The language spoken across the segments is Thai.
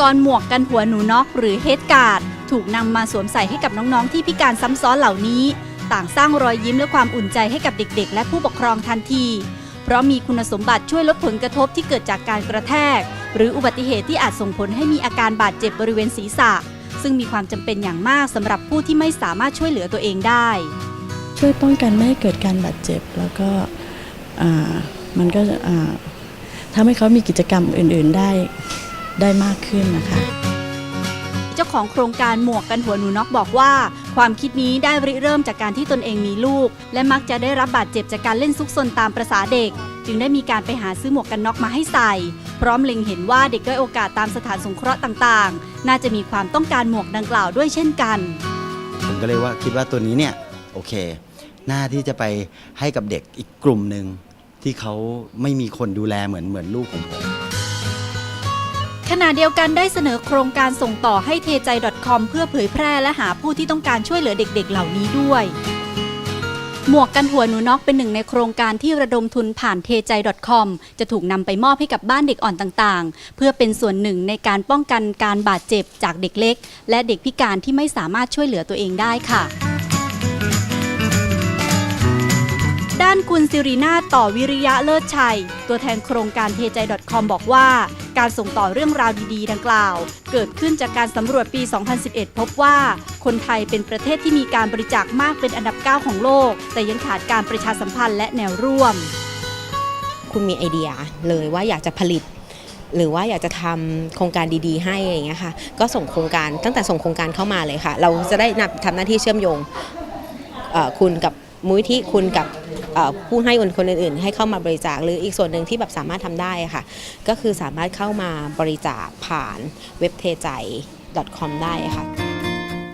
กรณ์หมวกกันหัวหนูน็อกหรือเฮดการ์ดถูกนำมาสวมใส่ให้กับน้องๆที่พิการซ้ำซ้อนเหล่านี้ ต่างสร้างรอยยิ้มและความอุ่นใจให้กับเด็ก ๆ และผู้ปกครองทันที เพราะมีคุณสมบัติช่วยลดผลกระทบที่เกิดจากการกระแทก หรืออุบัติเหตุที่อาจส่งผลให้มีอาการบาดเจ็บบริเวณศีรษะ ซึ่งมีความจำเป็นอย่างมากสำหรับผู้ที่ไม่สามารถช่วยเหลือตัวเองได้ ช่วยป้องกันไม่ให้เกิดการบาดเจ็บแล้วก็มันก็อ่าทำให้เขามีกิจกรรมอื่น ๆได้ ได้มากขึ้นนะคะ เจ้าของโครงการหมวกกันหัวหนูน็อกบอกว่า ความคิดนี้ได้ริเริ่มจากการที่ตนเองมีลูก และมักจะได้รับบาดเจ็บจากการเล่นซุกซนตามประษาเด็ก จึงได้มีการไปหาซื้อหมวกกันน็อกมาให้ใส่ พร้อมเล็งเห็นว่าเด็กด้อยโอกาสตามสถานสงเคราะห์ต่างๆ น่าจะมีความต้องการหมวกดังกล่าวด้วยเช่นกันผมก็เลยว่าคิดว่าตัวนี้เนี่ยโอเค หน้าที่จะไปให้กับเด็กอีกกลุ่มหนึ่งที่เขาไม่มีคนดูแลเหมือนเหมือนลูกของผม ขณะเดียวกันได้เสนอโครงการส่งต่อให้เทใจ .com เพื่อเผยแพร่และหาผู้ที่ต้องการช่วยเหลือเด็กๆ เหล่านี้ด้วย หมวกกันหัวหนูน็อกเป็นหนึ่งในโครงการที่ระดมทุนผ่านเทใจ .com จะถูกนำไปมอบให้กับบ้านเด็กอ่อนต่างๆ เพื่อเป็นส่วนหนึ่งในการป้องกันการบาดเจ็บจากเด็กเล็ก และเด็กพิการที่ไม่สามารถช่วยเหลือตัวเองได้ค่ะ ด้านคุณสิรินาต่อวิริยะเลิศชัย ตัวแทนโครงการเทใจ .com บอกว่า การส่งต่อเรื่องราวดีๆ ดังกล่าว เกิดขึ้นจากการสำรวจปี 2011 พบว่า คนไทยเป็นประเทศที่มีการบริจาคมากเป็นอันดับ 9 ของโลก แต่ยังขาดการประชาสัมพันธ์และแนวร่วม คุณมีไอเดียเลยว่าอยากจะผลิตหรือว่าอยากจะทำโครงการดีๆ ให้อย่างเงี้ยค่ะ ก็ส่งโครงการตั้งแต่ส่งโครงการเข้ามาเลยค่ะ เราจะได้นำทำหน้าที่เชื่อมโยงคุณกับ มูลที่คุณกับผู้ให้คนอื่นๆ ให้เข้ามาบริจาคหรืออีกส่วนหนึ่งที่แบบสามารถทำได้ค่ะ ก็คือสามารถเข้ามาบริจาคผ่านเว็บเทใจ .com ได้ค่ะ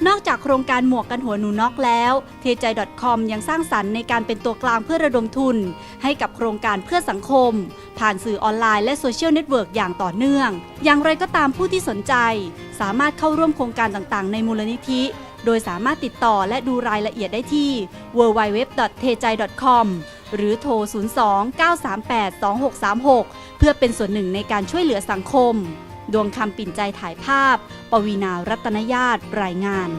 นอกจากโครงการหมวกกันหัวหนูน็อกแล้ว เทใจ .com ยังสร้างสรรค์ในการเป็นตัวกลางเพื่อระดมทุน ให้กับโครงการเพื่อสังคม ผ่านสื่อออนไลน์และโซเชียลเน็ตเวิร์กอย่างต่อเนื่อง อย่างไรก็ตามผู้ที่สนใจ สามารถเข้าร่วมโครงการต่างๆ ในมูลนิธิ โดยสามารถติดต่อและดูรายละเอียดได้ที่ www.tejai.com หรือโทร 02-938-2636 เพื่อเป็นส่วนหนึ่งในการช่วยเหลือสังคม ดวงคำปิ่นใจถ่ายภาพ ปวีนารัตนญาตรายงาน